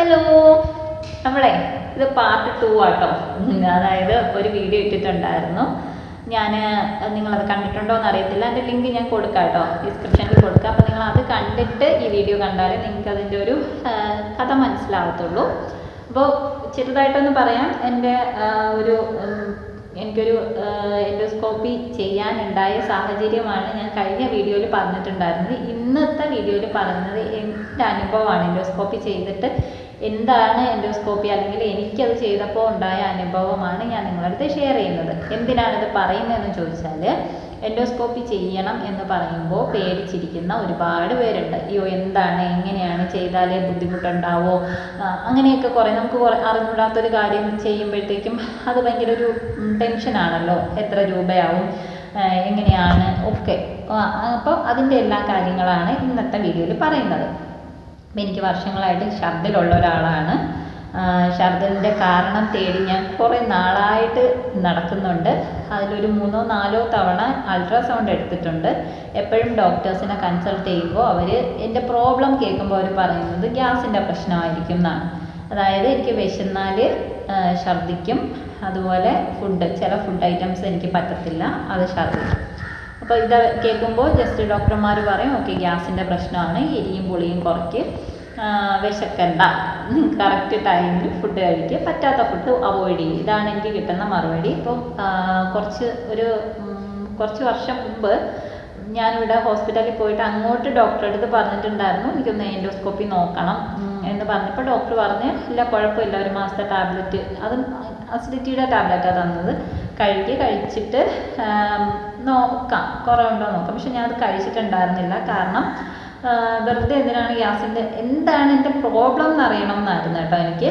Hello നമ്മളെ ഇത് part two ആട്ടോ. അതായത് ഒരു വീഡിയോ ഇട്ടിട്ടുണ്ടായിരുന്നു. ഞാൻ നിങ്ങൾ അത് കണ്ടിട്ടുണ്ടോ എന്ന് അറിയത്തില്ല അതിന്റെ ലിങ്ക് ഞാൻ കൊടുക്കാം കേട്ടോ. ഡിസ്ക്രിപ്ഷനിൽ കൊടുക്കാം. അപ്പോൾ നിങ്ങൾ അത് കണ്ടിട്ട് ഈ വീഡിയോ കണ്ടാലേ നിങ്ങൾക്ക് അതിന്റെ ഒരു കഥ മനസ്സിലാവത്തുള്ളൂ. അപ്പോൾ ചെറുതായിട്ടൊന്ന് പറയാം. എന്റെ ഒരു എനിക്കൊരു എൻഡോസ്കോപ്പി ചെയ്യാനുണ്ടായ സാഹചര്യമാണ് ഞാൻ കഴിഞ്ഞ വീഡിയോയിൽ പറഞ്ഞിട്ടുണ്ടായിരുന്നത്. ഇന്നത്തെ വീഡിയോയിൽ പറയുന്നത് എന്റെ അനുഭവമാണ് എൻഡോസ്കോപ്പി ചെയ്തിട്ട് എന്താണ് എൻഡോസ്കോപ്പി? അല്ലെങ്കിൽ എനിക്കത് ചെയ്തപ്പോൾ ഉണ്ടായ അനുഭവമാണ് ഞാൻ നിങ്ങളുടെ അടുത്ത് ഷെയർ ചെയ്യുന്നത്. എന്തിനാണിത് പറയുന്നതെന്ന് ചോദിച്ചാൽ എൻഡോസ്കോപ്പി ചെയ്യണം എന്ന് പറയുമ്പോൾ പേടിച്ചിരിക്കുന്ന ഒരുപാട് പേരുണ്ട്. അയ്യോ എന്താണ്? എങ്ങനെയാണ് ചെയ്താലേ ബുദ്ധിമുട്ടുണ്ടാവോ? അങ്ങനെയൊക്കെ കുറേ നമുക്ക് കുറേ അറിഞ്ഞൂടാത്തൊരു കാര്യം ചെയ്യുമ്പോഴത്തേക്കും അത് ഭയങ്കര ഒരു ടെൻഷനാണല്ലോ എത്ര രൂപയാവും? എങ്ങനെയാണ്? ഒക്കെ. അപ്പോൾ അതിന്റെ എല്ലാ കാര്യങ്ങളാണ് ഇന്നത്തെ വീഡിയോയിൽ പറയുന്നത്. എനിക്ക് വർഷങ്ങളായിട്ട് ഛർദിലുള്ള ഒരാളാണ്. ഛർദിലിന്റെ കാരണം തേടി ഞാൻ കുറേ നാളായിട്ട് നടക്കുന്നുണ്ട്. അതിലൊരു മൂന്നോ നാലോ തവണ അൾട്രാസൗണ്ട് എടുത്തിട്ടുണ്ട്. എപ്പോഴും ഡോക്ടേഴ്സിനെ കൺസൾട്ട് ചെയ്യുമ്പോൾ അവർ എന്റെ പ്രോബ്ലം കേൾക്കുമ്പോൾ അവർ പറയുന്നത് ഗ്യാസിന്റെ പ്രശ്നമായിരിക്കും എന്നാണ്. അതായത് എനിക്ക് വിശന്നാൽ ഛർദിക്കും. അതുപോലെ ഫുഡ് ചില ഫുഡ് ഐറ്റംസ് എനിക്ക് പറ്റത്തില്ല അത് ഛർദിക്കും. അപ്പോൾ ഇത് കേൾക്കുമ്പോൾ ജസ്റ്റ് ഡോക്ടർമാർ പറയും ഓക്കെ ഗ്യാസിന്റെ പ്രശ്നമാണ് എരിയും പുളിയും കുറയ്ക്ക്. വിശക്കണ്ട. കറക്റ്റ് ടൈമിൽ ഫുഡ് കഴിക്കുക പറ്റാത്ത ഫുഡ് അവോയ്ഡ് ചെയ്യും. ഇതാണ് എനിക്ക് കിട്ടുന്ന മറുപടി. ഇപ്പോൾ കുറച്ച് ഒരു കുറച്ച് വർഷം മുമ്പ് ഞാനിവിടെ ഹോസ്പിറ്റലിൽ പോയിട്ട് അങ്ങോട്ട് ഡോക്ടറെ അടുത്ത് പറഞ്ഞിട്ടുണ്ടായിരുന്നു എനിക്കൊന്ന് എൻഡോസ്കോപ്പി നോക്കണം. എന്ന് പറഞ്ഞപ്പോൾ ഡോക്ടർ പറഞ്ഞ് ഇല്ല കുഴപ്പമില്ല ഒരു മാസത്തെ ടാബ്ലറ്റ്. അതും അസിഡിറ്റിയുടെ ടാബ്ലറ്റാണ് തന്നത്. കഴിക്കുക കഴിച്ചിട്ട് നോക്കാം. കുറവുണ്ടോ നോക്കാം. പക്ഷെ ഞാൻ അത് കഴിച്ചിട്ടുണ്ടായിരുന്നില്ല. കാരണം വെറുതെ എന്തിനാണ് ഗ്യാസിന്റെ എന്താണ് എന്റെ പ്രോബ്ലം എന്ന് അറിയണം എന്നായിരുന്നു കേട്ടോ എനിക്ക്.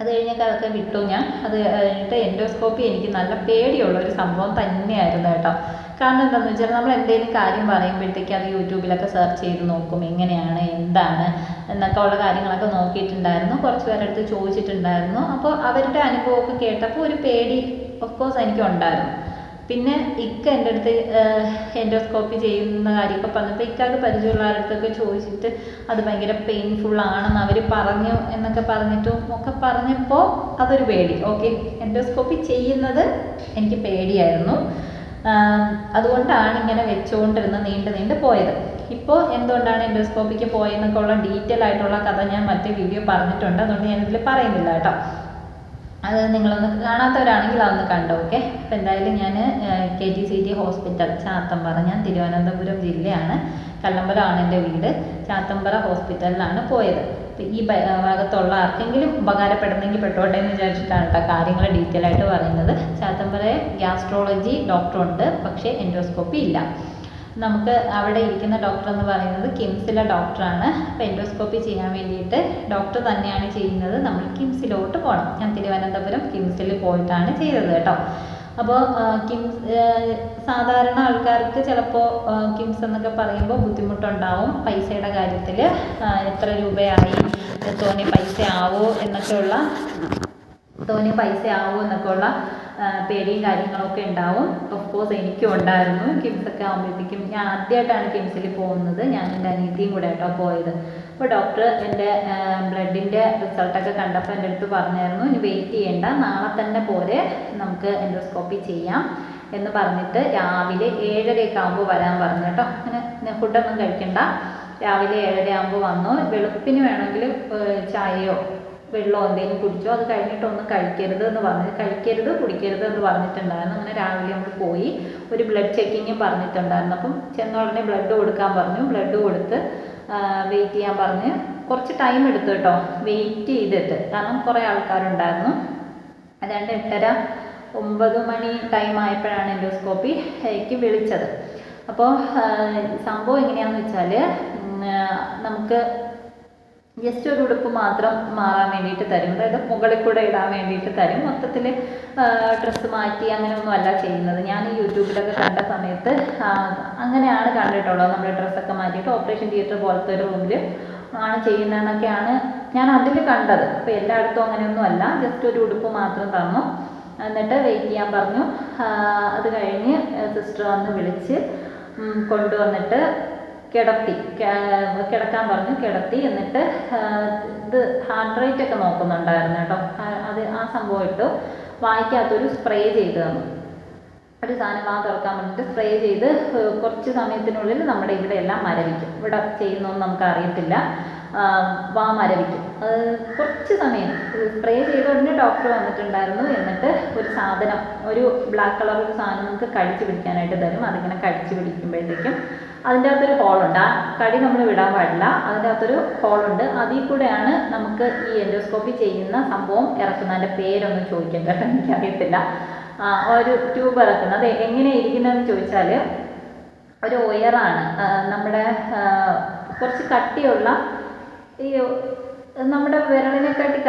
അത് കഴിഞ്ഞൊക്കെ അതൊക്കെ വിട്ടു ഞാൻ. അത് കഴിഞ്ഞിട്ട് എൻഡോസ്കോപ്പി എനിക്ക് നല്ല പേടിയുള്ള ഒരു സംഭവം തന്നെയായിരുന്നു കേട്ടോ. കാരണം എന്താണെന്ന് വെച്ചാൽ നമ്മൾ എന്തെങ്കിലും കാര്യം പറയുമ്പോഴത്തേക്ക് അത് യൂട്യൂബിലൊക്കെ സെർച്ച് ചെയ്ത് നോക്കും. എങ്ങനെയാണ് എന്താണ് എന്നൊക്കെ ഉള്ള കാര്യങ്ങളൊക്കെ നോക്കിയിട്ടുണ്ടായിരുന്നു. കുറച്ച് പേരുടെ അടുത്ത് ചോദിച്ചിട്ടുണ്ടായിരുന്നു. അപ്പോൾ അവരുടെ അനുഭവമൊക്കെ കേട്ടപ്പോൾ ഒരു പേടി ഓഫ് കോഴ്സ് എനിക്ക് ഉണ്ടായിരുന്നു പിന്നെ ഇക്ക എന്റെ അടുത്ത് എൻഡോസ്കോപ്പി ചെയ്യുന്ന കാര്യമൊക്കെ പറഞ്ഞപ്പോൾ ഇക്കാക്ക് പരിചയമുള്ളവരുടെ അടുത്തൊക്കെ ചോദിച്ചിട്ട് അത് ഭയങ്കര പെയിൻഫുൾ ആണെന്ന് അവർ പറഞ്ഞു എന്നൊക്കെ പറഞ്ഞിട്ടും ഒക്കെ പറഞ്ഞപ്പോൾ അതൊരു പേടി. ഓക്കെ എൻഡോസ്കോപ്പി ചെയ്യുന്നത് എനിക്ക് പേടിയായിരുന്നു. അതുകൊണ്ടാണ് ഇങ്ങനെ വെച്ചുകൊണ്ടിരുന്ന് നീണ്ട് നീണ്ട് പോയത്. ഇപ്പോൾ എന്തുകൊണ്ടാണ് എൻഡോസ്കോപ്പിക്ക് പോയെന്നൊക്കെ ഉള്ള ഡീറ്റെയിൽ ആയിട്ടുള്ള കഥ ഞാൻ മറ്റേ വീഡിയോ പറഞ്ഞിട്ടുണ്ട്. അതുകൊണ്ട് ഞാനിതിൽ പറയുന്നില്ല കേട്ടോ. അത് നിങ്ങളൊന്ന് കാണാത്തവരാണെങ്കിൽ അതൊന്ന് കണ്ടോ ഓക്കെ അപ്പോൾ എന്തായാലും ഞാൻ K T C T hospital Chathampara. ഞാൻ തിരുവനന്തപുരം ജില്ലയാണ്. കല്ലമ്പലമാണ് എന്റെ വീട്. ചാത്തമ്പറ ഹോസ്പിറ്റലിലാണ് പോയത്. ഈ ഭാഗത്തുള്ള ആർക്കെങ്കിലും ഉപകാരപ്പെടുന്നെങ്കിൽ പെട്ടോട്ടെ എന്ന് വിചാരിച്ചിട്ടാണ് കേട്ടോ കാര്യങ്ങൾ ഡീറ്റെയിൽ ആയിട്ട് പറയുന്നത്. ചാത്തമ്പറ ഗ്യാസ്ട്രോളജി ഡോക്ടറുണ്ട് പക്ഷേ എൻഡോസ്കോപ്പി ഇല്ല. നമുക്ക് അവിടെ ഇരിക്കുന്ന ഡോക്ടർ എന്ന് പറയുന്നത് കിംസിലെ ഡോക്ടറാണ് അപ്പോൾ എൻഡോസ്കോപ്പി ചെയ്യാൻ വേണ്ടിയിട്ട് ഡോക്ടർ തന്നെയാണ് ചെയ്യുന്നത്. നമ്മൾ കിംസിലോട്ട് പോകണം ഞാൻ തിരുവനന്തപുരം കിംസിൽ പോയിട്ടാണ് ചെയ്തത് കേട്ടോ. അപ്പോൾ കിംസ് സാധാരണ ആൾക്കാർക്ക് ചിലപ്പോൾ കിംസ് എന്നൊക്കെ പറയുമ്പോൾ ബുദ്ധിമുട്ടുണ്ടാവും. പൈസയുടെ കാര്യത്തിൽ എത്ര രൂപയായി തോനെ പൈസ ആവോ എന്നൊക്കെയുള്ള തോനെ പൈസ ആവും എന്നൊക്കെയുള്ള പേടിയും കാര്യങ്ങളൊക്കെ ഉണ്ടാവും. ഓഫ് കോഴ്സ് എനിക്കും ഉണ്ടായിരുന്നു. കിംസ് ഒക്കെ ആകുമ്പോഴത്തേക്കും ഞാൻ ആദ്യമായിട്ടാണ് കിംസിൽ പോകുന്നത്. ഞാൻ എന്റെ അനിയത്തിയും കൂടെ ആയിട്ടോ പോയത്. അപ്പോൾ ഡോക്ടർ എന്റെ ബ്ലഡിന്റെ റിസൾട്ടൊക്കെ കണ്ടപ്പോൾ എന്റെ അടുത്ത് പറഞ്ഞായിരുന്നു ഇനി വെയിറ്റ് ചെയ്യേണ്ട. നാളെ തന്നെ പോരെ. നമുക്ക് എൻഡോസ്കോപ്പി ചെയ്യാം. എന്ന് പറഞ്ഞിട്ട് രാവിലെ ഏഴരയൊക്കെ ആകുമ്പോൾ വരാൻ പറഞ്ഞു കേട്ടോ. അങ്ങനെ ഫുഡൊന്നും കഴിക്കണ്ട. രാവിലെ ഏഴര ആകുമ്പോൾ വന്നു. വെളുപ്പിന് വേണമെങ്കിൽ ചായയോ വെള്ളമോ എന്തെങ്കിലും കുടിച്ചോ അത് കഴിഞ്ഞിട്ട് ഒന്നും കഴിക്കരുത് എന്ന് പറഞ്ഞ് കഴിക്കരുത് കുടിക്കരുത് എന്ന് പറഞ്ഞിട്ടുണ്ടായിരുന്നു. അങ്ങനെ രാവിലെ നമ്മൾ പോയി ഒരു ബ്ലഡ് ചെക്കിങ് പറഞ്ഞിട്ടുണ്ടായിരുന്നു. അപ്പം ചെന്ന ഉടനെ ബ്ലഡ് കൊടുക്കാൻ പറഞ്ഞു. ബ്ലഡ് കൊടുത്ത് വെയിറ്റ് ചെയ്യാൻ പറഞ്ഞ് കുറച്ച് ടൈം എടുത്തു കേട്ടോ വെയിറ്റ് ചെയ്തിട്ട്. കാരണം കുറേ ആൾക്കാരുണ്ടായിരുന്നു. അതാണ്ട് എട്ടര ഒമ്പത് മണി ടൈം ആയപ്പോഴാണ് എൻഡോസ്കോപ്പി എനിക്ക് വിളിച്ചത്. അപ്പോൾ സംഭവം എങ്ങനെയാണെന്ന് വെച്ചാൽ നമുക്ക് ജസ്റ്റ് ഒരു ഉടുപ്പ് മാത്രം മാറാൻ വേണ്ടിയിട്ട് തരും. അതായത് മുകളിൽ കൂടെ ഇടാൻ വേണ്ടിയിട്ട് തരും. മൊത്തത്തിൽ ഡ്രസ്സ് മാറ്റി അങ്ങനെയൊന്നും അല്ല ചെയ്യുന്നത്. ഞാൻ യൂട്യൂബിലൊക്കെ കണ്ട സമയത്ത് അങ്ങനെയാണ് കണ്ടിട്ടുള്ളത്. നമ്മൾ ഡ്രസ്സൊക്കെ മാറ്റിയിട്ട് ഓപ്പറേഷൻ തിയേറ്റർ പോലത്തെ ഒരു റൂമിൽ ആണ് ചെയ്യുന്നതെന്നൊക്കെയാണ് ഞാൻ അതിൽ കണ്ടത്. അപ്പോൾ എല്ലായിടത്തും അങ്ങനെയൊന്നും അല്ല. ജസ്റ്റ് ഒരു ഉടുപ്പ് മാത്രം തന്നു. എന്നിട്ട് വെയിറ്റ് ചെയ്യാൻ പറഞ്ഞു. അത് കഴിഞ്ഞ് സിസ്റ്റർ വന്ന് വിളിച്ച് കൊണ്ടുവന്നിട്ട് കിടത്തി കിടക്കാൻ പറഞ്ഞു കിടത്തി എന്നിട്ട് ഇത് ഹാർട്ട് റേറ്റ് ഒക്കെ നോക്കുന്നുണ്ടായിരുന്നു കേട്ടോ. അത് ആ സംഭവം ഇട്ടു. വായിക്കകത്തൊരു സ്പ്രേ ചെയ്ത് തന്നു. ഒരു സാധനം വാ തുറക്കാൻ വേണ്ടിയിട്ട് സ്പ്രേ ചെയ്ത് കുറച്ച് സമയത്തിനുള്ളിൽ നമ്മുടെ ഇവിടെ എല്ലാം മരവിക്കും. ഇവിടെ ചെയ്യുന്നൊന്നും നമുക്ക് അറിയത്തില്ല. വാ മരവിക്കും. കുറച്ച് സമയം സ്പ്രേ ചെയ്ത ഉടനെ ഡോക്ടർ വന്നിട്ടുണ്ടായിരുന്നു. എന്നിട്ട് ഒരു സാധനം ഒരു ബ്ലാക്ക് കളർ ഒരു സാധനം നമുക്ക് കടിച്ചു പിടിക്കാനായിട്ട് തരും. അതിങ്ങനെ കടിച്ചു പിടിക്കുമ്പോഴത്തേക്കും അതിന്റെ അകത്തൊരു ഹോളുണ്ട് ആ കടി നമ്മൾ വിടാൻ പാടില്ല. അതിന്റെ അകത്തൊരു ഹോളുണ്ട് അതിൽ കൂടെയാണ് നമുക്ക് ഈ എൻഡോസ്കോപ്പി ചെയ്യുന്ന സംഭവം ഇറക്കുന്നത്. അതിന്റെ പേരൊന്നും ചോദിക്കാൻ കേട്ടോ എനിക്കറിയത്തില്ല. ഒരു ട്യൂബ് ഇറക്കുന്നത്. അത് എങ്ങനെ ഇരിക്കുന്നതെന്ന് ചോദിച്ചാൽ ഒരു ഒയറാണ് ആ, നമ്മുടെ കുറച്ച് കട്ടിയുള്ള ഈ നമ്മുടെ വിരലിനെക്കാട്ടി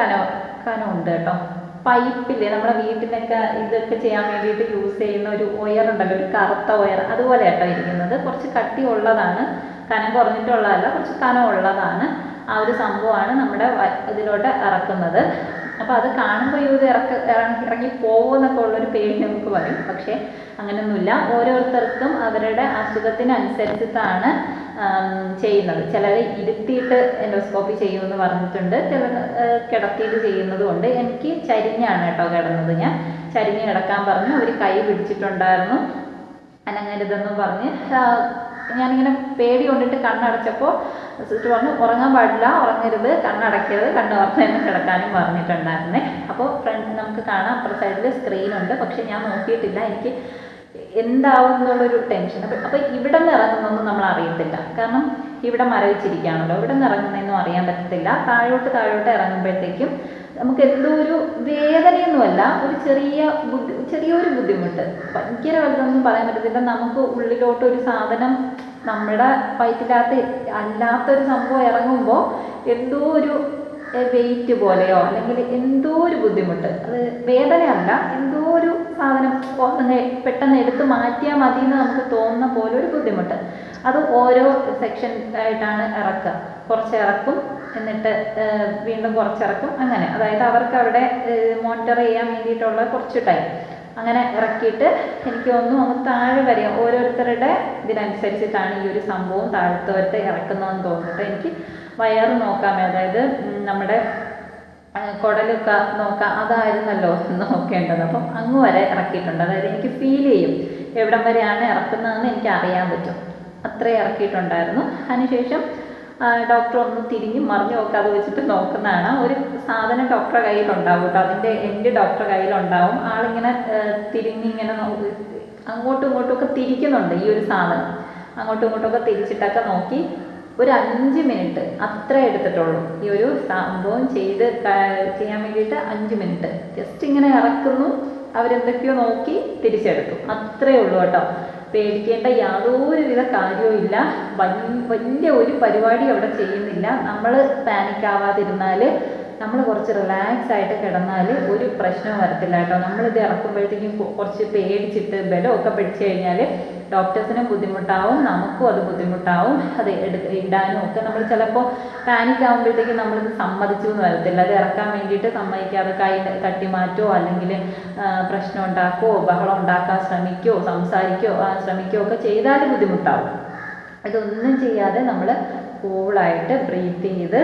കനം ഉണ്ട് കേട്ടോ. പൈപ്പില്ലേ നമ്മുടെ വീട്ടിലൊക്കെ ഇതൊക്കെ ചെയ്യാൻ വേണ്ടിയിട്ട് യൂസ് ചെയ്യുന്ന ഒരു ഒയർ ഉണ്ടല്ലോ ഒരു കറുത്ത ഒയർ അതുപോലെ കേട്ടോ ഇരിക്കുന്നത്. കുറച്ച് കട്ടി ഉള്ളതാണ് കനം കുറഞ്ഞിട്ടുള്ളതല്ല കുറച്ച് കനം ഉള്ളതാണ് ആ ഒരു സംഭവമാണ് നമ്മുടെ ഇതിലോട്ട് ഇറക്കുന്നത്. അപ്പോൾ അത് കാണുമ്പോൾ ഇത് ഇറക്ക ഇറങ്ങി ഇറങ്ങി പോകുമെന്നൊക്കെ ഉള്ളൊരു പേടി നമുക്ക് വരും. പക്ഷേ അങ്ങനെയൊന്നുമില്ല ഓരോരുത്തർക്കും അവരുടെ അസുഖത്തിനനുസരിച്ചിട്ടാണ് ചെയ്യുന്നത്. ചിലർ ഇരുത്തിയിട്ട് എൻഡോസ്കോപ്പി ചെയ്യുമെന്ന് പറഞ്ഞിട്ടുണ്ട്. ചിലർ കിടത്തിയിട്ട് ചെയ്യുന്നതുകൊണ്ട് എനിക്ക് ചരിഞ്ഞാണ് കേട്ടോ കിടന്നത്. ഞാൻ ചരിഞ്ഞ് കിടക്കാൻ പറഞ്ഞു അവർ കൈ പിടിച്ചിട്ടുണ്ടായിരുന്നു. അനങ്ങരുതെന്നും പറഞ്ഞ് ഞാനിങ്ങനെ പേടി കൊണ്ടിട്ട് കണ്ണടച്ചപ്പോൾ സിസ്റ്റർ പറഞ്ഞു ഉറങ്ങാൻ പാടില്ല ഉറങ്ങരുത് കണ്ണടയ്ക്കരുത് കണ്ണ് ഉറന്ന് തന്നെ കിടക്കാനും പറഞ്ഞിട്ടുണ്ടായിരുന്നേ. അപ്പോൾ ഫ്രണ്ട് നമുക്ക് കാണാം അപ്പുറ സൈഡിൽ സ്ക്രീനുണ്ട് പക്ഷെ ഞാൻ നോക്കിയിട്ടില്ല. എനിക്ക് എന്താവും എന്നുള്ളൊരു ടെൻഷൻ അപ്പം അപ്പോൾ ഇവിടെ നിന്ന് ഇറങ്ങുന്നൊന്നും നമ്മൾ അറിയത്തില്ല. കാരണം ഇവിടെ മരവിച്ചിരിക്കുകയാണല്ലോ. ഇവിടെ നിന്ന് ഇറങ്ങുന്നതൊന്നും അറിയാൻ പറ്റത്തില്ല. താഴോട്ട് താഴോട്ട് ഇറങ്ങുമ്പോഴത്തേക്കും നമുക്ക് എന്തോ ഒരു വേദനയൊന്നുമല്ല ഒരു ചെറിയ ബുദ്ധി ചെറിയൊരു ബുദ്ധിമുട്ട്. ഭയങ്കര വലുതൊന്നും പറയാൻ പറ്റത്തില്ല. നമുക്ക് ഉള്ളിലോട്ട് ഒരു സാധനം നമ്മുടെ വയറ്റിനകത്ത് അല്ലാത്തൊരു സംഭവം ഇറങ്ങുമ്പോൾ എന്തോ ഒരു വെയിറ്റ് പോലെയോ അല്ലെങ്കിൽ എന്തോ ഒരു ബുദ്ധിമുട്ട്. അത് വേദനയല്ല എന്തോ ഒരു സാധനം പെട്ടെന്ന് എടുത്ത് മാറ്റിയാൽ മതി എന്ന് നമുക്ക് തോന്നുന്ന പോലെ ഒരു ബുദ്ധിമുട്ട്. അത് ഓരോ സെക്ഷൻ ആയിട്ടാണ് ഇറക്കുക. കുറച്ച് ഇറക്കും എന്നിട്ട് വീണ്ടും കുറച്ചിറക്കും. അങ്ങനെ. അതായത് അവർക്ക് അവിടെ മോണിറ്റർ ചെയ്യാൻ വേണ്ടിയിട്ടുള്ള കുറച്ച് ടൈം അങ്ങനെ ഇറക്കിയിട്ട് എനിക്ക് ഒന്നും ഒന്ന് താഴെ വരെ ഓരോരുത്തരുടെ ഇതിനനുസരിച്ചിട്ടാണ് ഈ ഒരു സംഭവം താഴത്തോട്ട് ഇറക്കുന്നതെന്ന് തോന്നുന്നുണ്ട് എനിക്ക് വയറ് നോക്കാമേ. അതായത് നമ്മുടെ കുടലൊക്കെ നോക്കാം. അതായിരുന്നല്ലോ നോക്കേണ്ടത്. അപ്പം അങ്ങ് വരെ ഇറക്കിയിട്ടുണ്ട്. അതായത് എനിക്ക് ഫീൽ ചെയ്യും എവിടം വരെയാണ് ഇറക്കുന്നതെന്ന് എനിക്ക് അറിയാൻ പറ്റും. അത്രയും ഇറക്കിയിട്ടുണ്ടായിരുന്നു. അതിനുശേഷം ഡോക്ടർ ഒന്ന് തിരിഞ്ഞ് മറിഞ്ഞു നോക്കാതെ വെച്ചിട്ട് നോക്കുന്നതാണ്. ഒരു സാധനം ഡോക്ടറെ കയ്യിലുണ്ടാവും കേട്ടോ അതിന്റെ എന്റെ ഡോക്ടറെ കയ്യിലുണ്ടാവും. ആളിങ്ങനെ തിരിഞ്ഞിങ്ങനെ അങ്ങോട്ടും ഇങ്ങോട്ടും ഒക്കെ തിരിക്കുന്നുണ്ട് ഈ ഒരു സാധനം. അങ്ങോട്ടും ഇങ്ങോട്ടും ഒക്കെ തിരിച്ചിട്ടൊക്കെ നോക്കി ഒരു അഞ്ച് മിനിറ്റ് അത്ര എടുത്തിട്ടുള്ളൂ. ഈ ഒരു സംഭവം ചെയ്ത് ചെയ്യാൻ വേണ്ടിയിട്ട് അഞ്ച് മിനിറ്റ്. ജസ്റ്റ് ഇങ്ങനെ ഇറക്കുന്നു. അവരെന്തൊക്കെയോ നോക്കി തിരിച്ചെടുത്തു. അത്രയേ ഉള്ളൂ കേട്ടോ. പേടിക്കേണ്ട യാതൊരുവിധ കാര്യവും ഇല്ല. വൽ- വലിയ ഒരു പരിപാടി അവിടെ ചെയ്യുന്നില്ല. നമ്മൾ പാനിക് ആവാതിരുന്നാൽ നമ്മൾ കുറച്ച് റിലാക്സ് ആയിട്ട് കിടന്നാൽ ഒരു പ്രശ്നവും വരത്തില്ല കേട്ടോ. നമ്മളിത് ഇറക്കുമ്പോഴത്തേക്കും കുറച്ച് പേടിച്ചിട്ട് ബലമൊക്കെ പിടിച്ചു കഴിഞ്ഞാൽ ഡോക്ടേഴ്സിനും ബുദ്ധിമുട്ടാവും നമുക്കും അത് ബുദ്ധിമുട്ടാവും അത് എടു ഇടാനും ഒക്കെ നമ്മൾ ചിലപ്പോൾ പാനിക് ആകുമ്പോഴത്തേക്കും നമ്മളിത് സമ്മതിച്ചു എന്ന് വരത്തില്ല. അത് ഇറക്കാൻ വേണ്ടിയിട്ട് സമ്മതിക്കാതെ കൈ തട്ടി മാറ്റുമോ അല്ലെങ്കിൽ പ്രശ്നം ഉണ്ടാക്കുമോ ബഹളം ഉണ്ടാക്കാൻ ശ്രമിക്കോ സംസാരിക്കുകയോ ആ, ശ്രമിക്കുകയോ ഒക്കെ ചെയ്താൽ ബുദ്ധിമുട്ടാവും. ഇതൊന്നും ചെയ്യാതെ നമ്മൾ കൂളായിട്ട് ബ്രീത്ത് ചെയ്ത്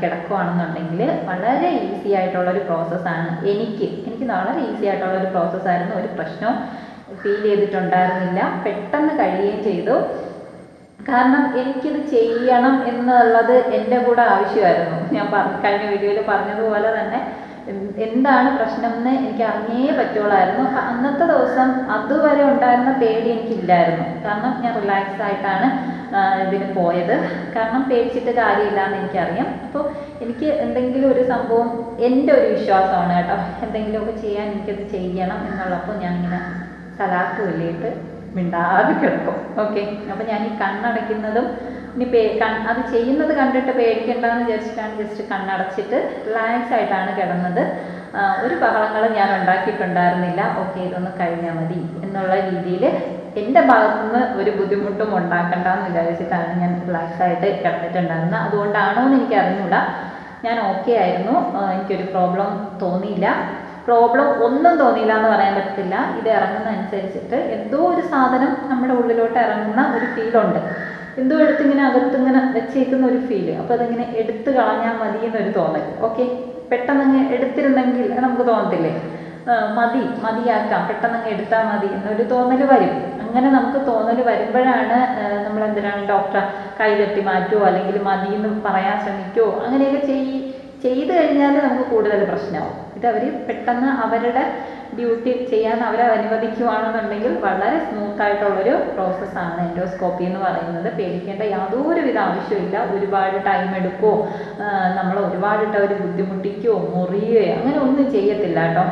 കിടക്കുകയാണെന്നുണ്ടെങ്കിൽ വളരെ ഈസി ആയിട്ടുള്ളൊരു പ്രോസസ്സാണ് എനിക്ക് എനിക്ക് വളരെ ഈസി ആയിട്ടുള്ളൊരു പ്രോസസ്സായിരുന്നു ഒരു പ്രശ്നവും ഫീൽ ചെയ്തിട്ടുണ്ടായിരുന്നില്ല. പെട്ടെന്ന് കഴിയുകയും ചെയ്തു. കാരണം എനിക്കിത് ചെയ്യണം എന്നുള്ളത് എന്റെ കൂടെ ആവശ്യമായിരുന്നു. ഞാൻ പറഞ്ഞ കഴിഞ്ഞ വീഡിയോയിൽ പറഞ്ഞതുപോലെ തന്നെ എന്താണ് പ്രശ്നം എന്ന് എനിക്ക് അറിഞ്ഞേ പറ്റുള്ളായിരുന്നു അപ്പം അന്നത്തെ ദിവസം അതുവരെ ഉണ്ടായിരുന്ന പേടി എനിക്കില്ലായിരുന്നു. കാരണം ഞാൻ റിലാക്സ് ആയിട്ടാണ് ഇതിന് പോയത്. കാരണം പേടിച്ചിട്ട് കാര്യമില്ല എന്ന് എനിക്കറിയാം. അപ്പോൾ എനിക്ക് എന്തെങ്കിലും ഒരു സംഭവം എന്റെ ഒരു വിശ്വാസമാണ് കേട്ടോ. എന്തെങ്കിലുമൊക്കെ ചെയ്യാൻ എനിക്കത് ചെയ്യണം എന്നുള്ളപ്പോൾ ഞാനിങ്ങനെ സലാത്ത് വലിയിട്ട് മിണ്ടാതെ കിടക്കും. ഓക്കെ അപ്പം ഞാൻ ഈ കണ്ണടയ്ക്കുന്നതും ഇനി പേ കൺ അത് ചെയ്യുന്നത് കണ്ടിട്ട് പേടിക്കണ്ടെന്ന് വിചാരിച്ചിട്ടാണ് ജസ്റ്റ് കണ്ണടച്ചിട്ട് റിലാക്സ് ആയിട്ടാണ് കിടന്നത്. ഒരു ബഹളങ്ങളും ഞാൻ ഉണ്ടാക്കിയിട്ടുണ്ടായിരുന്നില്ല. ഓക്കെ ഇതൊന്ന് കഴിഞ്ഞാൽ മതി എന്നുള്ള രീതിയിൽ എന്റെ ഭാഗത്തുനിന്ന് ഒരു ബുദ്ധിമുട്ടും ഉണ്ടാക്കണ്ടെന്ന് വിചാരിച്ചിട്ടാണ് ഞാൻ റിലാക്സ് ആയിട്ട് കിടന്നിട്ടുണ്ടായിരുന്നത്. അതുകൊണ്ടാണോ എന്ന് എനിക്ക് അറിഞ്ഞൂടാ ഞാൻ ഓക്കെ ആയിരുന്നു. എനിക്കൊരു പ്രോബ്ലം തോന്നിയില്ല. പ്രോബ്ലം ഒന്നും തോന്നിയില്ല എന്ന് പറയാൻ പറ്റത്തില്ല. ഇത് ഇറങ്ങുന്ന അനുസരിച്ചിട്ട് എന്തോ ഒരു സാധനം നമ്മുടെ ഉള്ളിലോട്ട് ഇറങ്ങുന്ന ഒരു ഫീലുണ്ട് എന്തോ എടുത്തിങ്ങനെ അകത്തിങ്ങനെ വെച്ചേക്കുന്ന ഒരു ഫീൽ അപ്പോൾ അതിങ്ങനെ എടുത്തു കളഞ്ഞാൽ മതി എന്നൊരു തോന്നൽ. ഓക്കെ പെട്ടെന്ന് അങ്ങ് എടുത്തിരുന്നെങ്കിൽ നമുക്ക് തോന്നത്തില്ലേ? മതി മതിയാക്കാം. പെട്ടെന്ന് അങ്ങ് എടുത്താൽ മതി എന്നൊരു തോന്നൽ വരും. അങ്ങനെ നമുക്ക് തോന്നൽ വരുമ്പോഴാണ് നമ്മൾ എന്തിനാണ് ഡോക്ടറെ കൈതട്ടി മാറ്റുമോ അല്ലെങ്കിൽ മതി എന്ന് പറയാൻ ശ്രമിക്കുമോ അങ്ങനെയൊക്കെ ചെയ് ചെയ്തു കഴിഞ്ഞാൽ നമുക്ക് കൂടുതൽ പ്രശ്നമാവും. ഇത് അവർ പെട്ടെന്ന് അവരുടെ ഡ്യൂട്ടി ചെയ്യാൻ അവരെ അനുവദിക്കുവാണെന്നുണ്ടെങ്കിൽ വളരെ സ്മൂത്ത് ആയിട്ടുള്ളൊരു പ്രോസസ്സാണ് എൻഡോസ്കോപ്പി എന്ന് പറയുന്നത്. പേടിക്കേണ്ട യാതൊരു യാതൊരുവിധ ആവശ്യമില്ല ഒരുപാട് ടൈം എടുക്കുമോ നമ്മൾ ഒരുപാടിട്ട് അവർ ബുദ്ധിമുട്ടിക്കുകയോ മുറിയുകയോ അങ്ങനെ ഒന്നും ചെയ്യത്തില്ല കേട്ടോ.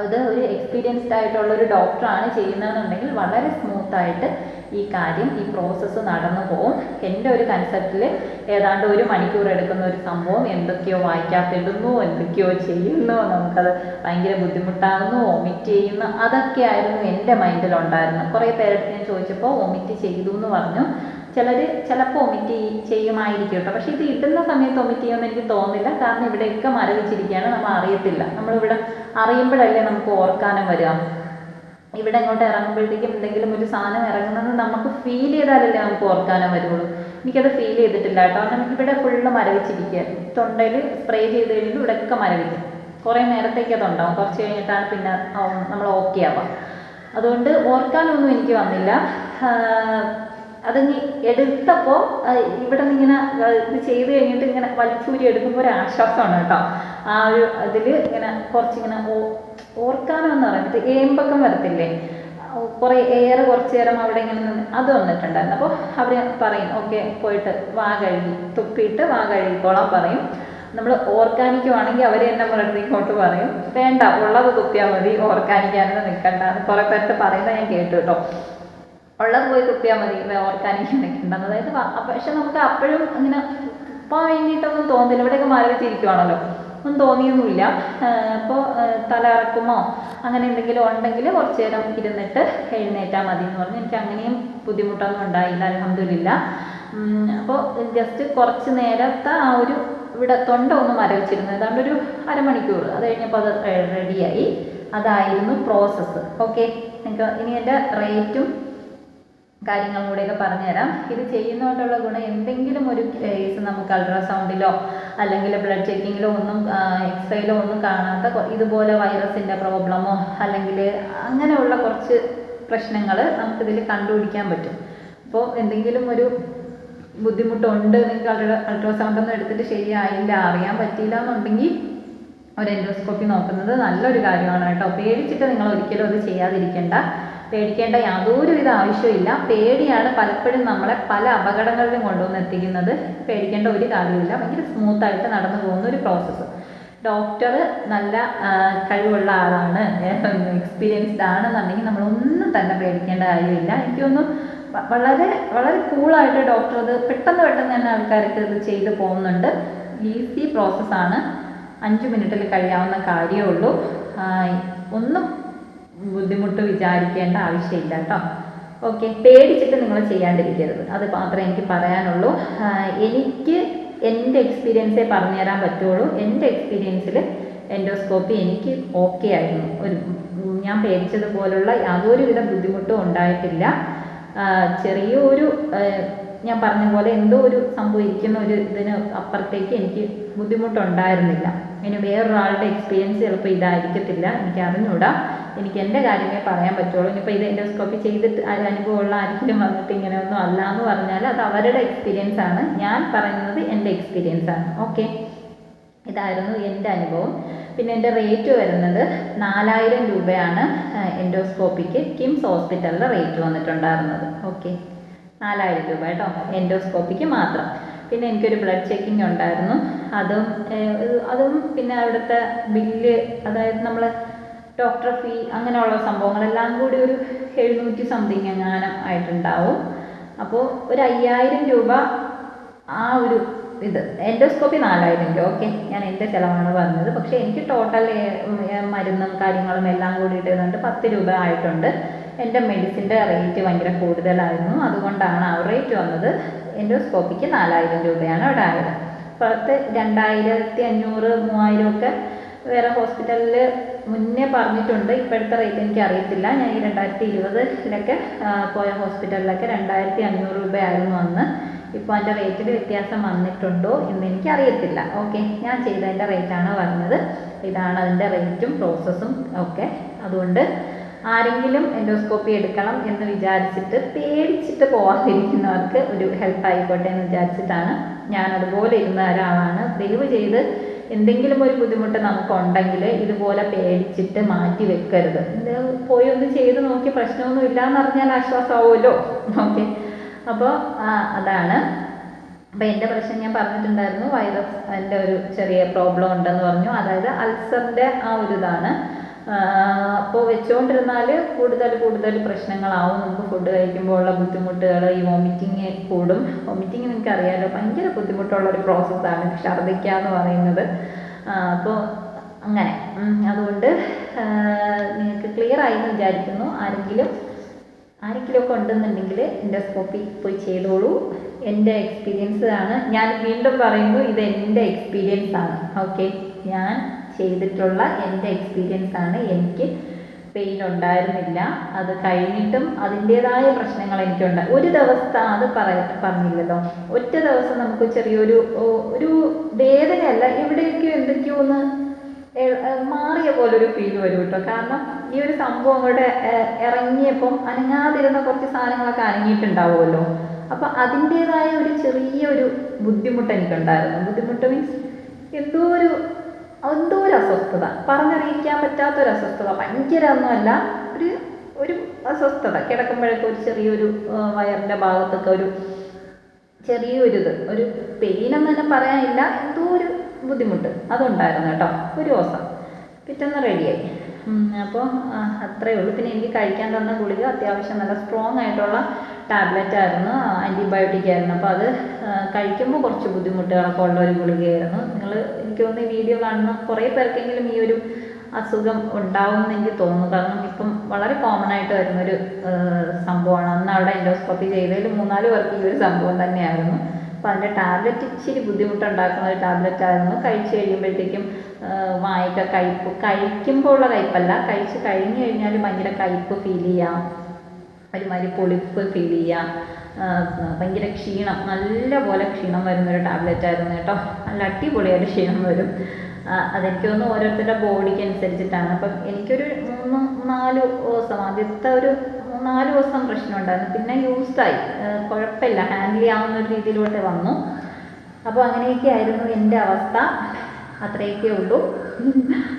അത് ഒരു എക്സ്പീരിയൻസ്ഡ് ആയിട്ടുള്ള ഒരു ഡോക്ടറാണ് ചെയ്യുന്നതെന്നുണ്ടെങ്കിൽ വളരെ സ്മൂത്ത് ആയിട്ട് ഈ കാര്യം ഈ പ്രോസസ്സ് നടന്നു പോകും. എന്റെ ഒരു കൺസെപ്റ്റിൽ ഏതാണ്ട് ഒരു മണിക്കൂർ എടുക്കുന്ന ഒരു സംഭവം എന്തൊക്കെയോ വായിക്കാത്തിടുന്നു എന്തൊക്കെയോ ചെയ്യുന്നു നമുക്കത് ഭയങ്കര ബുദ്ധിമുട്ടാകുന്നു വൊമിറ്റ് ചെയ്യുന്നു. അതൊക്കെയായിരുന്നു എന്റെ മൈൻഡിലുണ്ടായിരുന്നു കുറേ പേരെടുത്ത് ഞാൻ ചോദിച്ചപ്പോൾ വൊമിറ്റ് ചെയ്തു എന്ന് പറഞ്ഞു. ചിലർ ചിലപ്പോൾ ഒമിറ്റ് ചെയ്യുമായിരിക്കും കേട്ടോ. പക്ഷേ ഇത് ഇടുന്ന സമയത്ത് ഒമിറ്റ് ചെയ്യുമെന്ന് എനിക്ക് തോന്നുന്നില്ല. കാരണം ഇവിടെയൊക്കെ മരവിച്ചിരിക്കുകയാണ്. നമ്മൾ അറിയത്തില്ല. നമ്മളിവിടെ അറിയുമ്പോഴല്ലേ നമുക്ക് ഓർക്കാനും വരിക. ഇവിടെ അങ്ങോട്ട് ഇറങ്ങുമ്പോഴത്തേക്കും എന്തെങ്കിലും ഒരു സാധനം ഇറങ്ങുന്നത് നമുക്ക് ഫീൽ ചെയ്താലല്ലേ നമുക്ക് ഓർക്കാനേ വരുള്ളൂ. എനിക്കത് ഫീൽ ചെയ്തിട്ടില്ല കേട്ടോ. കാരണം ഇവിടെ ഫുള്ള് മരവിച്ചിരിക്കുക. തൊണ്ടയിൽ സ്പ്രേ ചെയ്ത് കഴിയുമ്പോൾ ഇവിടെയൊക്കെ മരവിക്കും. കുറേ നേരത്തേക്ക് അതുണ്ടാവും. കുറച്ച് കഴിഞ്ഞിട്ടാണ് പിന്നെ നമ്മൾ ഓക്കെ ആവാം അതുകൊണ്ട് ഓർക്കാനൊന്നും എനിക്ക് വന്നില്ല. അത് എടുത്തപ്പോൾ ഇവിടെ നിന്ന് ഇങ്ങനെ ഇത് ചെയ്ത് കഴിഞ്ഞിട്ട് ഇങ്ങനെ വലിച്ചൂരി എടുക്കുമ്പോൾ ഒരു ആശ്വാസമാണ് കേട്ടോ. ആ ഒരു അതിൽ ഇങ്ങനെ കുറച്ചിങ്ങനെ ഓർക്കാനെന്ന് പറയുന്നത് ഏമ്പക്കം വരത്തില്ലേ? കുറേ എയർ കുറച്ച് നേരം അവിടെ ഇങ്ങനെ നിന്ന് അത് വന്നിട്ടുണ്ടായിരുന്നു. അപ്പോൾ അവർ പറയും ഓക്കെ പോയിട്ട് വാ കഴുകി തുപ്പിയിട്ട് വാ കഴുകിക്കോളാം പറയും. നമ്മൾ ഓർക്കാനിക്കുവാണെങ്കിൽ അവർ തന്നെ നമ്മുടെ അടുത്ത് ഇങ്ങോട്ട് പറയും. വേണ്ട ഉള്ളത് തുപ്പിയാൽ മതി ഓർഗാനിക്കാനും നിൽക്കണ്ട കുറേ പേർക്ക് പറയുന്നത് ഞാൻ കേട്ടു കേട്ടോ. ഉള്ളത് പോയി തുപ്പിയാൽ മതി ഓർഗാനിക്ക് നിൽക്കണ്ട അതായത് പക്ഷെ നമുക്ക് അപ്പോഴും ഇങ്ങനെ തുപ്പാൻ വേണ്ടിയിട്ടൊന്നും തോന്നില്ല. ഇവിടെയൊക്കെ മരവിച്ചിരിക്കുവാണല്ലോ ഒന്നും തോന്നിയൊന്നുമില്ല. അപ്പോൾ തല ഇറക്കുമോ അങ്ങനെ എന്തെങ്കിലും ഉണ്ടെങ്കിൽ കുറച്ച് നേരം ഇരുന്നിട്ട് എഴുന്നേറ്റാൽ മതി എന്ന് പറഞ്ഞ്. എനിക്ക് അങ്ങനെയും ബുദ്ധിമുട്ടൊന്നും ഉണ്ടായില്ല അലഹമില്ല അപ്പോൾ ജസ്റ്റ് കുറച്ച് നേരത്തെ ആ ഒരു ഇവിടെ തൊണ്ട ഒന്ന് മരവിച്ചിരുന്നു. ഏതാണ്ട് ഒരു അരമണിക്കൂർ. അത് കഴിഞ്ഞപ്പോൾ അത് റെഡിയായി. അതായിരുന്നു പ്രോസസ്സ് ഓക്കെ നിങ്ങൾക്ക് ഇനി എന്റെ റേറ്റും കാര്യങ്ങളും കൂടെയൊക്കെ പറഞ്ഞുതരാം. ഇത് ചെയ്യുന്നതുകൊണ്ടുള്ള ഗുണം എന്തെങ്കിലും ഒരു കേസ് നമുക്ക് അൾട്രാസൗണ്ടിലോ അല്ലെങ്കിൽ ബ്ലഡ് ചെക്കിങ്ങിലോ ഒന്നും എക്സ്റേയിലോ ഒന്നും കാണാത്ത ഇതുപോലെ വൈറസിന്റെ പ്രോബ്ലമോ അല്ലെങ്കിൽ അങ്ങനെയുള്ള കുറച്ച് പ്രശ്നങ്ങൾ നമുക്കിതിൽ കണ്ടുപിടിക്കാൻ പറ്റും. അപ്പോൾ എന്തെങ്കിലും ഒരു ബുദ്ധിമുട്ടുണ്ട് നിങ്ങൾക്ക് അൾട്രാ അൾട്രാസൗണ്ട് ഒന്നും എടുത്തിട്ട് ശരിയായില്ല അറിയാൻ പറ്റിയില്ല എന്നുണ്ടെങ്കിൽ ഒരു എൻഡോസ്കോപ്പി നോക്കുന്നത് നല്ലൊരു കാര്യമാണ് കേട്ടോ. പേടിച്ചിട്ട് നിങ്ങൾ ഒരിക്കലും അത് ചെയ്യാതിരിക്കേണ്ട. പേടിക്കേണ്ട യാതൊരുവിധ ആവശ്യമില്ല പേടിയാണ് പലപ്പോഴും നമ്മളെ പല അപകടങ്ങളിലും കൊണ്ടുവന്ന് എത്തിക്കുന്നത്. പേടിക്കേണ്ട ഒരു കാര്യമില്ല ഭയങ്കര സ്മൂത്തായിട്ട് നടന്നു പോകുന്ന ഒരു പ്രോസസ്സ് ഡോക്ടർ നല്ല കഴിവുള്ള ആളാണ്. എക്സ്പീരിയൻസ്ഡ് ആണെന്നുണ്ടെങ്കിൽ നമ്മളൊന്നും തന്നെ പേടിക്കേണ്ട കാര്യമില്ല. എനിക്കൊന്നും വളരെ വളരെ കൂളായിട്ട് ഡോക്ടർ അത് പെട്ടെന്ന് പെട്ടെന്ന് തന്നെ ആൾക്കാർക്ക് ഇത് ചെയ്ത് പോകുന്നുണ്ട്. ഈസി പ്രോസസ്സാണ് അഞ്ച് മിനിറ്റിൽ കഴിയാവുന്ന കാര്യമേ ഉള്ളൂ. ഒന്നും ബുദ്ധിമുട്ട് വിചാരിക്കേണ്ട ആവശ്യമില്ല കേട്ടോ. ഓക്കെ പേടിച്ചിട്ട് നിങ്ങൾ ചെയ്യാണ്ടിരിക്കരുത്. അത് മാത്രമേ എനിക്ക് പറയാനുള്ളൂ. എനിക്ക് എന്റെ എക്സ്പീരിയൻസേ പറഞ്ഞുതരാൻ പറ്റുള്ളൂ. എന്റെ എക്സ്പീരിയൻസിൽ എൻഡോസ്കോപ്പി എനിക്ക് ഓക്കെ ആയിരുന്നു. ഒരു ഞാൻ പേടിച്ചതുപോലുള്ള യാതൊരുവിധ ബുദ്ധിമുട്ടും ഉണ്ടായിട്ടില്ല. ചെറിയൊരു ഞാൻ പറഞ്ഞ പോലെ എന്തോ ഒരു സംഭവിക്കുന്ന ഒരു ഇതിന് അപ്പുറത്തേക്ക് എനിക്ക് ബുദ്ധിമുട്ടുണ്ടായിരുന്നില്ല. ഇനി വേറൊരാളുടെ എക്സ്പീരിയൻസ് ചിലപ്പോൾ ഇതായിരിക്കത്തില്ല. എനിക്ക് അറിഞ്ഞൂടാ എനിക്ക് എന്റെ കാര്യമേ പറയാൻ പറ്റുള്ളൂ. ഇനിയിപ്പോൾ ഇത് എൻഡോസ്കോപ്പി ചെയ്തിട്ട് ആ അനുഭവമുള്ള ആരെങ്കിലും വന്നിട്ട് ഇങ്ങനെ ഒന്നും അല്ല എന്ന് പറഞ്ഞാൽ അത് അവരുടെ എക്സ്പീരിയൻസ് ആണ്. ഞാൻ പറയുന്നത് എന്റെ എക്സ്പീരിയൻസ് ആണ്. ഓക്കെ ഇതായിരുന്നു എന്റെ അനുഭവം. പിന്നെ എന്റെ റേറ്റ് വരുന്നത് നാലായിരം രൂപയാണ് എൻഡോസ്കോപ്പിക്ക് കിംസ് ഹോസ്പിറ്റലിലെ റേറ്റ് വന്നിട്ടുണ്ടായിരുന്നത്. ഓക്കെ നാലായിരം രൂപ കേട്ടോ. എൻഡോസ്കോപ്പിക്ക് മാത്രം. പിന്നെ എനിക്കൊരു ബ്ലഡ് ചെക്കിംഗ് ഉണ്ടായിരുന്നു. അതും അതും പിന്നെ അവിടുത്തെ ബില്ല് അതായത് നമ്മൾ ഡോക്ടർ ഫീ അങ്ങനെയുള്ള സംഭവങ്ങളെല്ലാം കൂടി ഒരു എഴുന്നൂറ്റി സംതിങ് എങ്ങാനും ആയിട്ടുണ്ടാവും. അപ്പോൾ ഒരു അയ്യായിരം രൂപ ആ ഒരു ഇത് എൻഡോസ്കോപ്പി നാലായിരം രൂപ. ഓക്കെ ഞാൻ എന്റെ ചിലവാണ് പറഞ്ഞത്. പക്ഷേ എനിക്ക് ടോട്ടൽ മരുന്നും കാര്യങ്ങളും എല്ലാം കൂടി ഇടുന്നുണ്ട് പത്ത് രൂപ ആയിട്ടുണ്ട്. എന്റെ മെഡിസിന്റെ റേറ്റ് ഭയങ്കര കൂടുതലായിരുന്നു. അതുകൊണ്ടാണ് ആ റേറ്റ് വന്നത്. എൻഡോസ്കോപ്പിക്ക് നാലായിരം രൂപയാണ് അവിടെ ആയത്. പുറത്ത് രണ്ടായിരത്തി അഞ്ഞൂറ് മൂവായിരം ഒക്കെ വേറെ ഹോസ്പിറ്റലിൽ മുന്നേ പറഞ്ഞിട്ടുണ്ട്. ഇപ്പോഴത്തെ റേറ്റ് എനിക്ക് അറിയത്തില്ല ഞാൻ ഈ രണ്ടായിരത്തി ഇരുപതിലൊക്കെ പോയ ഹോസ്പിറ്റലിലൊക്കെ രണ്ടായിരത്തി അഞ്ഞൂറ് രൂപയായിരുന്നു അന്ന്. ഇപ്പോൾ അതിന്റെ റേറ്റിൽ വ്യത്യാസം വന്നിട്ടുണ്ടോ എന്ന് എനിക്ക് അറിയത്തില്ല ഓക്കെ ഞാൻ ചെയ്തതിന്റെ റേറ്റാണ് പറഞ്ഞത്. ഇതാണ് അതിന്റെ റേറ്റും പ്രോസസ്സും ഒക്കെ. അതുകൊണ്ട് ആരെങ്കിലും എൻഡോസ്കോപ്പി എടുക്കണം എന്ന് വിചാരിച്ചിട്ട് പേടിച്ചിട്ട് പോകാതിരിക്കുന്നവർക്ക് ഒരു ഹെൽപ്പ് ആയിക്കോട്ടെ എന്ന് വിചാരിച്ചിട്ടാണ് ഞാൻ അതുപോലെ ഇരുന്ന ഒരാളാണ്. ദയവ് ചെയ്ത് എന്തെങ്കിലും ഒരു ബുദ്ധിമുട്ട് നമുക്കുണ്ടെങ്കിൽ ഇതുപോലെ പേടിച്ചിട്ട് മാറ്റി വെക്കരുത്. പോയി ഒന്ന് ചെയ്ത് നോക്കി പ്രശ്നമൊന്നും ഇല്ലാന്ന് അറിഞ്ഞാൽ ആശ്വാസമാവുമല്ലോ ഓക്കെ അപ്പോൾ അതാണ്. അപ്പോൾ എന്റെ പ്രശ്നം ഞാൻ പറഞ്ഞിട്ടുണ്ടായിരുന്നു വൈറസ് അതിന്റെ ഒരു ചെറിയ പ്രോബ്ലം ഉണ്ടെന്ന് പറഞ്ഞു. അതായത് അൾസറിന്റെ ആ ഒരു ഇതാണ്. അപ്പോൾ വെച്ചുകൊണ്ടിരുന്നാൽ കൂടുതൽ കൂടുതൽ പ്രശ്നങ്ങളാവും. നമുക്ക് ഫുഡ് കഴിക്കുമ്പോൾ ഉള്ള ബുദ്ധിമുട്ടുകൾ ഈ വോമിറ്റിങ് കൂടും. വോമിറ്റിങ് നിങ്ങൾക്ക് അറിയാലോ ഭയങ്കര ബുദ്ധിമുട്ടുള്ള ഒരു പ്രോസസ്സാണ് ഛർദ്ദിക്കുക എന്ന് പറയുന്നത്. അപ്പോൾ അങ്ങനെ. അതുകൊണ്ട് നിങ്ങൾക്ക് ക്ലിയർ ആയി എന്ന് വിചാരിക്കുന്നു. ആരെങ്കിലും ആരെങ്കിലും ഒക്കെ ഉണ്ടെന്നുണ്ടെങ്കിൽ എൻഡോസ്കോപ്പി പോയി ചെയ്തോളൂ. എന്റെ എക്സ്പീരിയൻസ് ആണ്. ഞാൻ വീണ്ടും പറയുന്നു ഇത് എന്റെ എക്സ്പീരിയൻസ് ആണ്. ഓക്കെ ഞാൻ ചെയ്തിട്ടുള്ള എന്റെ എക്സ്പീരിയൻസ് ആണ്. എനിക്ക് പെയിൻ ഉണ്ടായിരുന്നില്ല. അത് കഴിഞ്ഞിട്ടും അതിന്റേതായ പ്രശ്നങ്ങൾ എനിക്കുണ്ട്. ഒരു ദിവസത്തെ അത് പറയ പറഞ്ഞില്ലല്ലോ. ഒറ്റ ദിവസം നമുക്ക് ചെറിയൊരു ഒരു വേദനയല്ല എവിടെയൊക്കെയോ എന്തൊക്കെയോ ഒന്ന് മാറിയ പോലെ ഒരു ഫീൽ വരും കേട്ടോ. കാരണം ഈ ഒരു സംഭവം അങ്ങോട്ട് ഇറങ്ങിയപ്പം അനങ്ങാതിരുന്ന കുറച്ച് സാധനങ്ങളൊക്കെ അനങ്ങിയിട്ടുണ്ടാവുമല്ലോ. അപ്പം അതിന്റേതായ ഒരു ചെറിയൊരു ബുദ്ധിമുട്ട് എനിക്കുണ്ടായിരുന്നു. ബുദ്ധിമുട്ട് മീൻസ് എന്തോ ഒരു എന്തോ ഒരു അസ്വസ്ഥത പറഞ്ഞറിയിക്കാൻ പറ്റാത്തൊരു അസ്വസ്ഥത ഭയങ്കര ഒന്നുമല്ല ഒരു ഒരു അസ്വസ്ഥത. കിടക്കുമ്പോഴൊക്കെ ഒരു ചെറിയൊരു വയറിന്റെ ഭാഗത്തൊക്കെ ഒരു ചെറിയൊരു ഇത് ഒരു പെയിൻ എന്ന് തന്നെ പറയാനില്ല. എന്തോ ഒരു ബുദ്ധിമുട്ട്. അതുണ്ടായിരുന്നു കേട്ടോ. ഒരു ദിവസം. പിറ്റേന്ന് റെഡിയായി. അപ്പോൾ അത്രയേ ഉള്ളൂ. പിന്നെ എനിക്ക് കഴിക്കാൻ തന്ന ഗുളിക അത്യാവശ്യം നല്ല സ്ട്രോങ് ആയിട്ടുള്ള ടാബ്ലറ്റ് ആയിരുന്നു ആന്റിബയോട്ടിക് ആയിരുന്നു. അപ്പോൾ അത് കഴിക്കുമ്പോൾ കുറച്ച് ബുദ്ധിമുട്ടുകളൊക്കെ ഉള്ള ഒരു ഗുളികയായിരുന്നു. നിങ്ങൾ എനിക്ക് തോന്നുന്നു ഈ വീഡിയോ കാണുന്ന കുറേ പേർക്കെങ്കിലും ഈ ഒരു അസുഖം ഉണ്ടാവും എന്ന് എനിക്ക് തോന്നുന്നു. കാരണം ഇപ്പം വളരെ കോമൺ ആയിട്ട് വരുന്നൊരു സംഭവമാണ്. അന്ന് അവിടെ എൻഡോസ്കോപ്പി ചെയ്തതിൽ മൂന്നാൽ പേർക്ക് ഈ ഒരു സംഭവം തന്നെയായിരുന്നു. അപ്പോൾ അതിന്റെ ടാബ്ലറ്റ് ഇച്ചിരി ബുദ്ധിമുട്ടുണ്ടാക്കുന്ന ഒരു ടാബ്ലറ്റ് ആയിരുന്നു. കഴിച്ച് കഴിയുമ്പോഴത്തേക്കും വായൊക്കെ കയ്പ്പ് കഴിക്കുമ്പോൾ ഉള്ള കയ്പ്പല്ല. കഴിച്ച് കഴിഞ്ഞ് കഴിഞ്ഞാൽ ഭയങ്കര കയ്പ്പ് ഫീൽ ചെയ്യാം. ഒരുമാതിരി പൊളിപ്പ് ഫീൽ ചെയ്യാം. ആ, ഭയങ്കര ക്ഷീണം. നല്ല പോലെ ക്ഷീണം വരുന്നൊരു ടാബ്ലറ്റ് ആയിരുന്നു കേട്ടോ. നല്ല അടിപൊളിയായിട്ട് ക്ഷീണം വരും. അതെനിക്ക് തോന്നുന്നു ഓരോരുത്തരുടെ ബോഡിക്ക് അനുസരിച്ചിട്ടാണ്. അപ്പം എനിക്കൊരു മൂന്ന് നാല് ദിവസം ആദ്യത്തെ ഒരു നാല് ദിവസം പ്രശ്നം ഉണ്ടായിരുന്നു. പിന്നെ യൂസ്ഡായി കുഴപ്പമില്ല. ഹാൻഡിൽ ചെയ്യാവുന്ന ഒരു രീതിയിലോട്ട് വന്നു. അപ്പോൾ അങ്ങനെയൊക്കെ ആയിരുന്നു എന്റെ അവസ്ഥ. അത്രയൊക്കെ ഉള്ളൂ.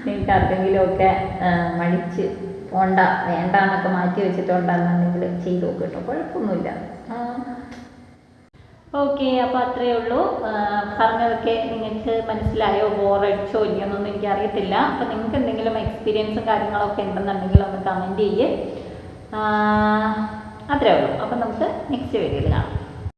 നിങ്ങൾക്ക് ആർക്കെങ്കിലുമൊക്കെ മടിച്ച് പോണ്ട വേണ്ട എന്നൊക്കെ മാറ്റി വെച്ചിട്ടുണ്ടെന്നുണ്ടെങ്കിൽ ചെയ്ത് നോക്ക് കേട്ടോ. കുഴപ്പമൊന്നുമില്ല. ഓക്കെ അപ്പോൾ അത്രയേ ഉള്ളൂ. പറഞ്ഞതൊക്കെ നിങ്ങൾക്ക് മനസ്സിലായോ? ബോറടിച്ചോ ഇല്ലയെന്നൊന്നും എനിക്കറിയത്തില്ല. അപ്പോൾ നിങ്ങൾക്ക് എന്തെങ്കിലും എക്സ്പീരിയൻസും കാര്യങ്ങളൊക്കെ ഉണ്ടെന്നുണ്ടെങ്കിൽ ഒന്ന് കമന്റ് ചെയ്യേ. അത്രയേ ഉള്ളൂ. അപ്പോൾ നമുക്ക് നെക്സ്റ്റ് വീഡിയോയിൽ കാണാം.